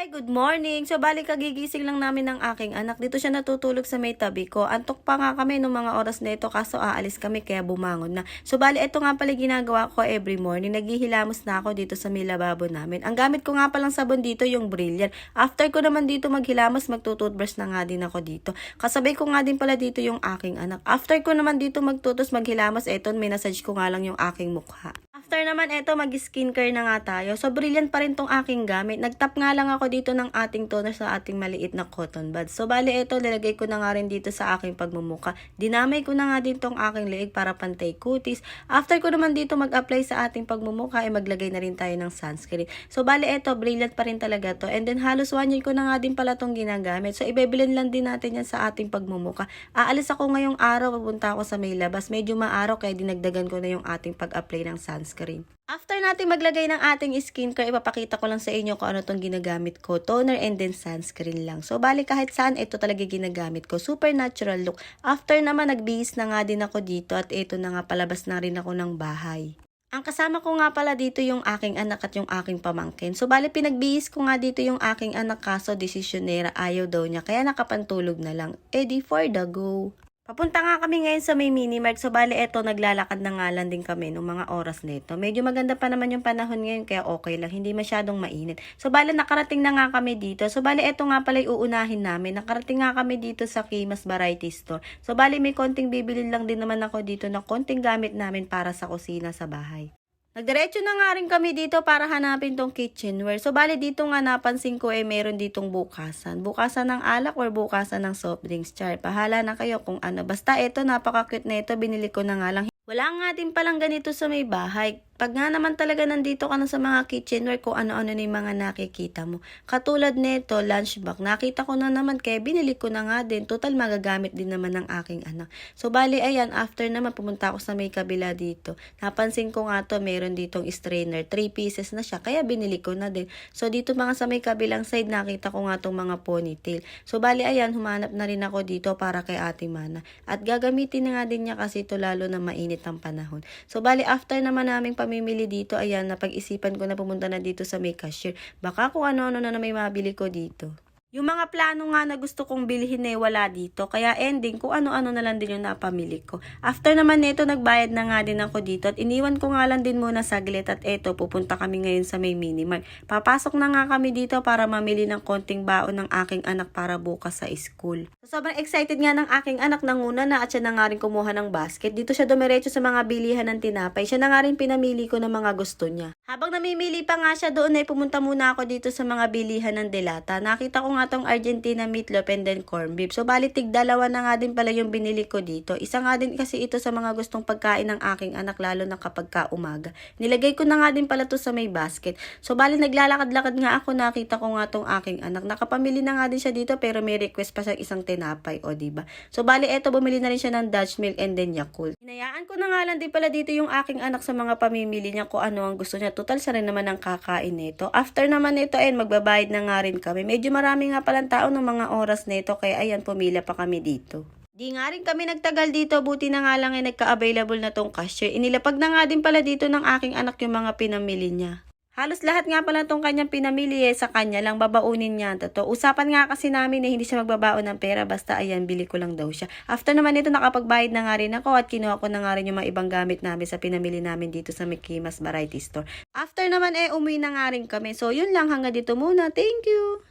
Hi, good morning. So, balik kagigising lang namin ng aking anak. Dito siya natutulog sa may tabi ko. Antok pa nga kami nung mga oras na ito kaso aalis kami kaya bumangon na. So, bali, ito nga pala ginagawa ko every morning. Naghihilamos na ako dito sa may lababo namin. Ang gamit ko nga palang sabon dito yung Brilliant. After ko naman dito maghilamos, magtututbrush na nga din ako dito. Kasabay ko nga din pala dito yung aking anak. After ko naman dito magtutos maghilamos, eto, minasage ko nga lang yung aking mukha. After naman eto, mag-skincare na nga tayo. So, brilliant pa rin tong aking gamit. Nagtap nga lang ako dito ng ating toner sa ating maliit na cotton bud. So, bali eto, nilagay ko na nga rin dito sa aking pagmumuka. Dinamay ko na nga din tong aking leeg para pantay kutis. After ko naman dito mag-apply sa ating pagmumuka, ay maglagay na rin tayo ng sunscreen. So, bali eto, brilliant pa rin talaga to. And then, halos one year ko na nga din pala tong ginagamit. So, ibebilin lang din natin yan sa ating pagmumuka. Aalis ako ngayong araw, pupunta ako sa may labas. Medyo maaraw, kaya dinagdagan ko na yung ating pag-apply ng sunscreen. After natin maglagay ng ating skincare, ipapakita ko lang sa inyo kung ano tong ginagamit ko. Toner and then sunscreen lang. So, bali kahit saan, ito talaga ginagamit ko. Super natural look. After naman, nagbihis na nga din ako dito at ito na nga palabas na rin ako ng bahay. Ang kasama ko nga pala dito yung aking anak at yung aking pamangkin. So, bali pinagbihis ko nga dito yung aking anak kaso desisyonera ayaw daw niya. Kaya nakapantulog na lang. Eh di for the go. Papunta nga kami ngayon sa may minimart. So, bali eto, naglalakad na nga lang din kami nung mga oras nito. Medyo maganda pa naman yung panahon ngayon, kaya okay lang. Hindi masyadong mainit. So, bali nakarating na nga kami dito. So, bali eto nga pala uunahin namin. Nakarating nga kami dito sa Kimas Variety Store. So, bali may konting bibili lang din naman ako dito na konting gamit namin para sa kusina sa bahay. Nagdiretso na nga rin kami dito para hanapin tong kitchenware. So, bali dito nga napansin ko eh meron ditong bukasan. Bukasan ng alak or bukasan ng soft drinks char. Pahala na kayo kung ano. Basta ito, napaka-cute na ito. Binili ko na nga lang. Wala nga din palang ganito sa may bahay. Pag nga naman talaga nandito ka na sa mga kitchenware kung ano-ano na yung mga nakikita mo. Katulad nito, lunchbox. Nakita ko na naman kaya binili ko na nga din. Total magagamit din naman ng aking anak. So bali ayan, after naman pumunta ako sa may kabila dito. Napansin ko nga to, meron ditong strainer. 3 pieces na siya. Kaya binili ko na din. So dito mga sa may kabilang side, nakita ko nga tong mga ponytail. So bali ayan, humanap na rin ako dito para kay Ate Mana. At gagamitin na nga din niya kasi ito lalo na mainit ang panahon. So bali after naman naming pamimili dito, ayan, napag-isipan ko na pumunta na dito sa may cashier. Baka kung ano-ano na na may mabili ko dito. Yung mga plano nga na gusto kong bilhin eh wala dito. Kaya ending, kung ano-ano na lang din yung napamili ko. After naman nito, nagbayad na nga din ako dito. At iniwan ko nga lang din muna saglit. At eto, pupunta kami ngayon sa may minimart. Papasok na nga kami dito para mamili ng konting baon ng aking anak para bukas sa school. So, sobrang excited nga ng aking anak nanguna na at siya na nga rin kumuha ng basket. Dito siya dumiretso sa mga bilihan ng tinapay. Siya na nga rin pinamili ko ng mga gusto niya. Habang namimili pa nga siya doon ay pumunta muna ako dito sa mga bilihan ng delata. Nakita ko nga tong Argentina meatloaf and then corn beef. So bali tig dalawa na nga din pala yung binili ko dito. Isa nga din kasi ito sa mga gustong pagkain ng aking anak lalo na kapag ka. Nilagay ko na nga din pala to sa may basket. So bali naglalakad-lakad nga ako nakita ko nga tong aking anak. Nakapamili na nga din siya dito pero may request pa siya isang tinapay o diba. So bali eto bumili na rin siya ng Dutch milk and then Yakult. Hinayaan ko na nga lang din pala dito yung aking anak sa mga pamimili niya kung ano ang gusto niya. Total siya rin naman ang kakain nito. After naman nito ay magbabayad na nga rin kami. Medyo marami nga palang tao ng mga oras nito kaya ayan pumila pa kami dito. Di nga rin kami nagtagal dito, buti na nga lang ay nagka-available na tong cashier. Inilapag na nga din pala dito ng aking anak yung mga pinamili niya. Halos lahat nga pala tong kanyang pinamili eh, sa kanya lang babaunin niya. Totoo. Usapan nga kasi namin na hindi siya magbabaon ng pera basta ayan, bili ko lang daw siya. After naman ito nakapagbayad na nga rin ako at kinuha ko na nga rin yung mga ibang gamit namin sa pinamili namin dito sa Mikimas Variety Store. After naman eh, umuwi na nga rin kami. So yun lang hanggang dito muna. Thank you!